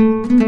thank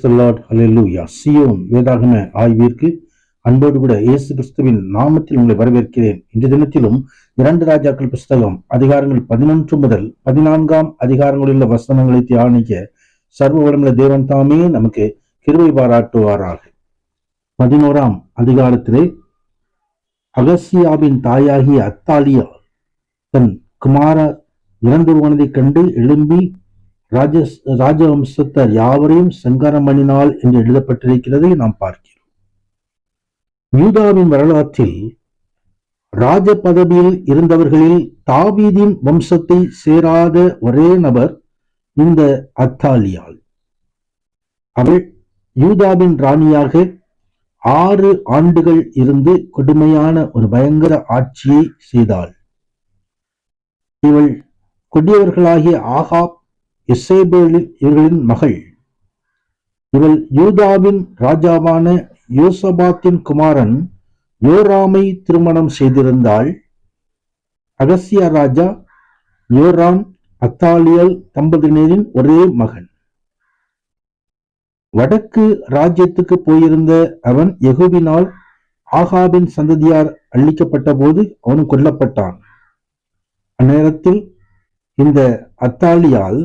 praise the lord hallelujah Zion வேதாகம ஆய்விற்கு அன்போடு கூட இயேசு கிறிஸ்துவின் நாமத்தில் உங்களை வரவேற்கிறேன். இன்று தினத்திலும் இரண்டு ராஜாக்கள் புஸ்தகம் அதிகாரங்கள் பதினொன்று முதல் பதினான்காம் அதிகாரங்களில் உள்ள வசனங்களை தியானிக்க சர்வ வளமுள்ள தேவன் தாமே நமக்கு கிருவை பாராட்டுவாராக. பதினோராம் அதிகாரத்திலே அகசியாவின் தாயாகிய அத்தாலியா தன் குமார இறந்துருவனதைக் கண்டு எழும்பி ராஜ ராஜவம்சத்தார் யாவரையும் சங்காரம் பண்ணினாள் என்று எழுதப்பட்டிருக்கிறதை நாம் பார்க்கிறோம். யூதாவின் வரலாற்றில் ராஜ பதவியில் இருந்தவர்களில் தாவீதின் வம்சத்தை சேராத ஒரே நபர் இந்த அத்தாலியாள். அவள் யூதாவின் ராணியாக ஆறு ஆண்டுகள் இருந்து கொடுமையான ஒரு பயங்கர ஆட்சியை செய்தாள். இவள் கொடியவர்களாகிய ஆகாப் இசேபேலின் இவர்களின் மகள். இவள் யூதாவின் ராஜாவான யோசபாத்தின் குமாரன் யோராமை திருமணம் செய்திருந்தாள். அகசியா ராஜா யோராம் அத்தாலியல் தம்பதியினரின் ஒரே மகன். வடக்கு ராஜ்யத்துக்கு போயிருந்த அவன் எகுவினால் ஆகாபின் சந்ததியார் அழிக்கப்பட்ட போது அவன் கொல்லப்பட்டான். அந்நேரத்தில் இந்த அத்தாலியால்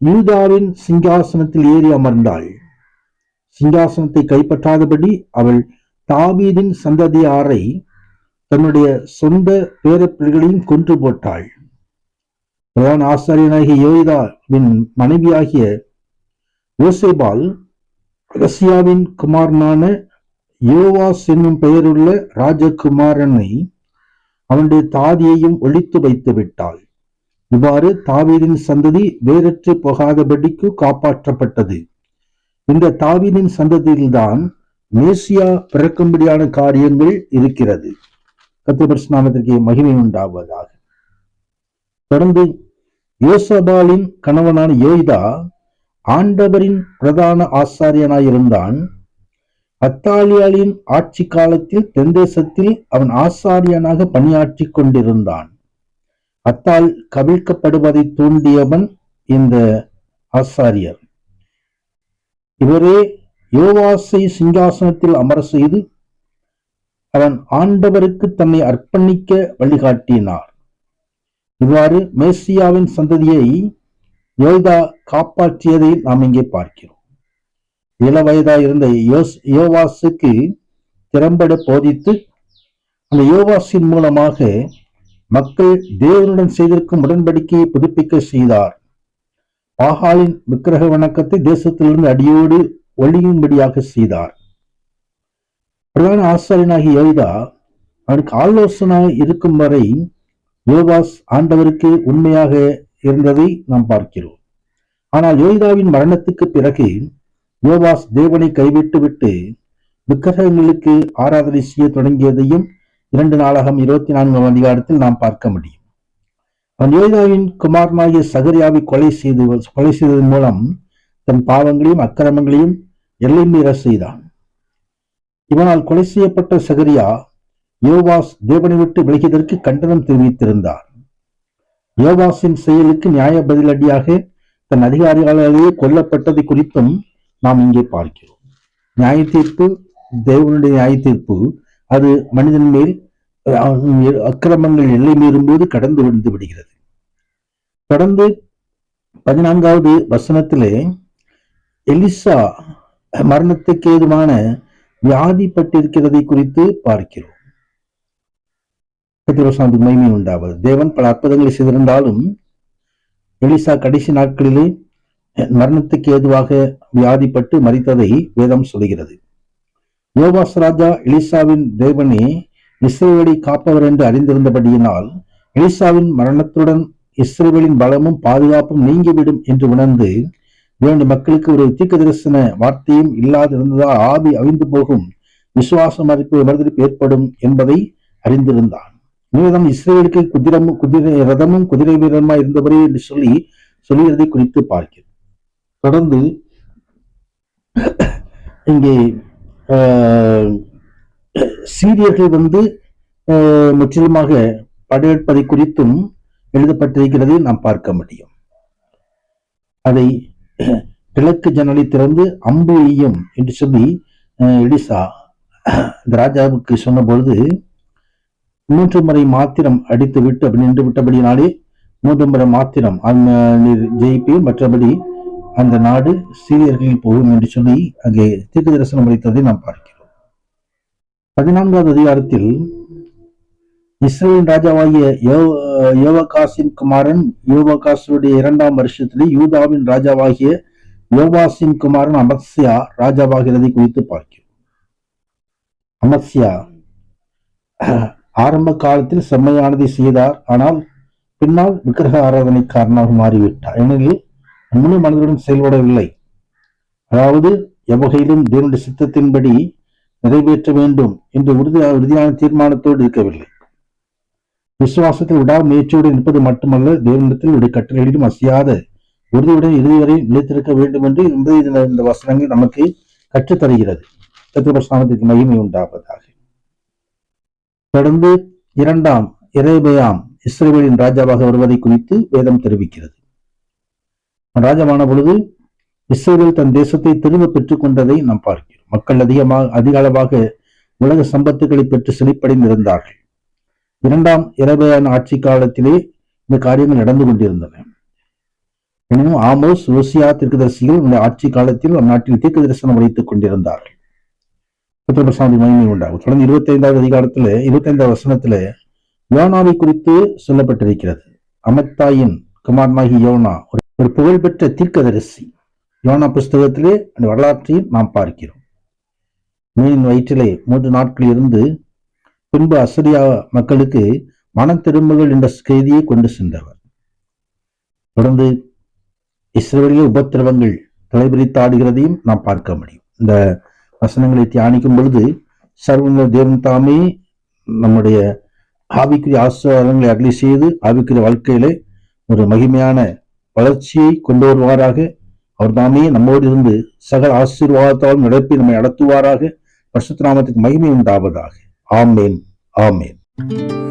யூதாவின் சிங்காசனத்தில் ஏறி அமர்ந்தாள். சிங்காசனத்தை கைப்பற்றாதபடி அவள் தாவீதின் சந்ததியாரை தன்னுடைய சொந்த பேரப்பிள்ளைகளையும் கொன்று போட்டாள். பிரதான ஆசாரியனாகிய யோகிதாவின் மனைவியாகிய யோசேபால் ரஷ்யாவின் குமாரனான யோவாஸ் என்னும் பெயருள்ள ராஜகுமாரனை அவனுடைய தாதியையும் ஒழித்து வைத்து விட்டாள் இவ்வாறு தாவீதின் சந்ததி வேறற்று போகாதபடிக்கு காப்பாற்றப்பட்டது. இந்த தாவீதின் சந்ததியில்தான் மேசியா பிறக்கும்படியான காரியங்கள் இருக்கிறது. கத்திபரிசுநாமத்திற்கு மகிமை உண்டாவதாக. தொடர்ந்து யோசபாலின் கணவனான யோய்தா ஆண்டவரின் பிரதான ஆசாரியனாயிருந்தான் அத்தாலியாலின் ஆட்சி காலத்தில் தென்தேசத்தில் அவன் ஆசாரியனாக பணியாற்றி கொண்டிருந்தான். அத்தால் கவிழ்க்கப்படுவதை தூண்டியவன் இந்த ஆசாரியர். இவரே யோவாசை சிங்காசனத்தில் அமர செய்து அவன் ஆண்டவருக்கு தன்னை அர்ப்பணிக்க வழிகாட்டினார். இவ்வாறு மேசியாவின் சந்ததியை யோதா காப்பாற்றியதை நாம் இங்கே பார்க்கிறோம். இள வயதா இருந்த யோஸ் யோவாசுக்கு திறம்பட போதித்து அந்த யோவாசின் மூலமாக மக்கள் தேவனுடன் செய்திருக்கும் உடன்படிக்கையை புதுப்பிக்க செய்தார். பாகாலின் விக்கிரக வணக்கத்தை தேசத்திலிருந்து அடியோடு ஒழியும்படியாக செய்தார். பிரதான ஆசாரியனாகிய யோகிதா அவனுக்கு ஆலோசனை இருக்கும் வரை யோகாஸ் ஆண்டவருக்கு உண்மையாக இருந்ததை நாம் பார்க்கிறோம். ஆனால் யோகிதாவின் மரணத்துக்கு பிறகு யோவாஸ் தேவனை கைவிட்டு விட்டு விக்கிரகங்களுக்கு ஆராதனை செய்ய தொடங்கியதையும் இரண்டு நாளாகம் இருபத்தி நான்காம் அதிகாரத்தில் நாம் பார்க்க முடியும். அவன் யோய்தாவின் குமாரனாகிய சகரியாவை கொலை செய்து கொலை செய்ததன் மூலம் தன் பாவங்களையும் அக்கிரமங்களையும் எல்லை மீற செய்தான். இவனால் கொலை செய்யப்பட்ட சகரியா யோவாஸ் தேவனை விட்டு விலகியதற்கு கண்டனம் தெரிவித்திருந்தார். யோவாஸின் செயலுக்கு நியாய பதிலடியாக தன் அதிகாரிகளாலேயே கொல்லப்பட்டதை குறித்தும் நாம் இங்கே பார்க்கிறோம். நியாய தீர்ப்பு தேவனுடைய நியாய தீர்ப்பு அது மனிதன் மேல் அக்கிரமங்கள் எல்லை மீறும்போது கடந்து விழுந்து விடுகிறது. தொடர்ந்து பதினான்காவது வசனத்திலே எலிசா மரணத்துக்கு ஏதுவான வியாதிப்பட்டிருக்கிறதை குறித்து பார்க்கிறோம். கத்திரவசாந்துக்கு மகிமை உண்டாவது தேவன் பல அற்புதங்களை செய்திருந்தாலும் எலிசா கடைசி நாட்களிலே மரணத்துக்கு ஏதுவாக வியாதிப்பட்டு மறித்ததை வேதம் சொல்கிறது யோவாஸ் ராஜா எலிசாவின் தேவனே இஸ்ரேவேலை காப்பவர் என்று அறிந்திருந்தபடியினால் எலிசாவின் மரணத்துடன் இஸ்ரேலின் பலமும் பாதுகாப்பும் நீங்கிவிடும் என்று உணர்ந்து இரண்டு மக்களுக்கு ஒரு தீக்க தரிசன வார்த்தையும் இல்லாதிருந்ததால் ஆவி அவிந்து போகும் விசுவாச மறுப்பு மறுதளிப்பு ஏற்படும் என்பதை அறிந்திருந்தான். நீதான் இஸ்ரேலுக்கு குதிரமும் குதிரை ரதமும் குதிரை வீரமா இருந்தவரே என்று சொல்லி சொல்லுகிறதை குறித்து பார்க்கிறோம். தொடர்ந்து இங்கே சீரியர்கள் வந்து முற்றிலுமாக படையெடுப்பதை குறித்தும் எழுதப்பட்டிருக்கிறதை. நாம் பார்க்க முடியும். அதை கிழக்கு ஜன்னலை திறந்து அம்பு எய்யும் என்று சொல்லி அஹ், எலிசா இந்த ராஜாவுக்கு சொன்னபொழுது மூன்று முறை மாத்திரம் அடித்து விட்டு அப்படி நின்று விட்டபடினாலே மூன்று முறை மாத்திரம் அந்த நீர் மற்றபடி அந்த நாடு சீரியர்களில் போகும் என்று சொல்லி அங்கே தீர்க்க தரிசனம் அளித்ததை நாம் பார்க்கிறோம். பதினான்காவது அதிகாரத்தில் இஸ்ரேலின் ராஜாவாகிய யோவகாசின் குமாரன் யோவகாசுடைய இரண்டாம் வருஷத்திலே யூதாவின் ராஜாவாகிய யோவாசின் குமாரன் அமத்சியா ராஜாவாகிறதை குறித்து பார்க்கிறோம். அமத்சியா ஆரம்ப காலத்தில் செம்மையானதை செய்தார் ஆனால் பின்னால் விக்கிரக ஆராதனைக்காரனாக மாறிவிட்டார். ஏனெனில் முழு மனதுடன் செயல்படவில்லை அதாவது எவ்வகையிலும் தேவனுடைய சித்தத்தின்படி நிறைவேற்ற வேண்டும் என்று உறுதி உறுதியான தீர்மானத்தோடு இருக்கவில்லை. விசுவாசத்தில் விடாமுயற்சியோடு இருப்பது மட்டுமல்ல தேவனிடத்தில் உடைய கட்டளையிலும் அசையாத உறுதியுடன் இறுதி வரை நிலைத்திருக்க வேண்டும் என்று இந்த இந்த- இந்த வசனங்கள் நமக்கு கற்றுத் தருகிறது மகிமை உண்டாவதாக. தொடர்ந்து இரண்டாம் இறைபயாம் இஸ்ரேலின் ராஜாவாக வருவதை குறித்து வேதம் தெரிவிக்கிறது. ராஜாவான பொழுது இஸ்ரேல் தன் தேசத்தை திரும்ப பெற்றுக் கொண்டதை நாம் பார்க்கிறோம். மக்கள் அதிகமாக அதிக அளவாக உலக சம்பத்துக்களை பெற்று செழிப்படைந்திருந்தார்கள் இரண்டாம் இரபையான ஆட்சி காலத்திலே இந்த காரியங்கள் நடந்து கொண்டிருந்தன. எனினும் ஆமோஸ் ருசியா தீர்க்கதரிசிகள் இந்த ஆட்சி காலத்தில் அந்நாட்டில் தீர்க்க தரிசனம் வைத்துக் கொண்டிருந்தார்கள் புத்திரபிரசாந்தி மகிமை உண்டாகும். தொடர்ந்து இருபத்தி ஐந்தாவது அதிகாரத்துல இருபத்தி ஐந்தாவது வசனத்துல யோனாவை குறித்து சொல்லப்பட்டிருக்கிறது. அமத்தாயின் குமாரனாகி யோனா ஒரு புகழ்பெற்ற தீர்க்கதரிசி. யோனா புஸ்தகத்திலே அந்த வரலாற்றையும் நாம் பார்க்கிறோம். மீன் வயிற்றிலே மூன்று நாட்கள் இருந்து பின்பு அசரியா மக்களுக்கு மன திரும்புகள் என்ற செய்தியை கொண்டு சென்றவர். தொடர்ந்து இஸ்ரேலிய உபத்திரவங்கள் தலைபிரித்தாடுகிறதையும் நாம் பார்க்க முடியும். இந்த வசனங்களை தியானிக்கும் பொழுது சர்வங்க தேவன் தாமே நம்முடைய ஆவிக்குரிய ஆசீர்வாதங்களை அருளி செய்து ஆவிக்குரிய வாழ்க்கையிலே ஒரு மகிமையான வளர்ச்சியை கொண்டு வருவாராக. அவர் தாமே நம்மோடு இருந்து சகல ஆசீர்வாதத்தாலும் நடப்பி நம்மை நடத்துவாராக. பரிசுத்த நாமத்துக்கு மகிமை உண்டாவதாக. ஆமேன். ஆமேன்.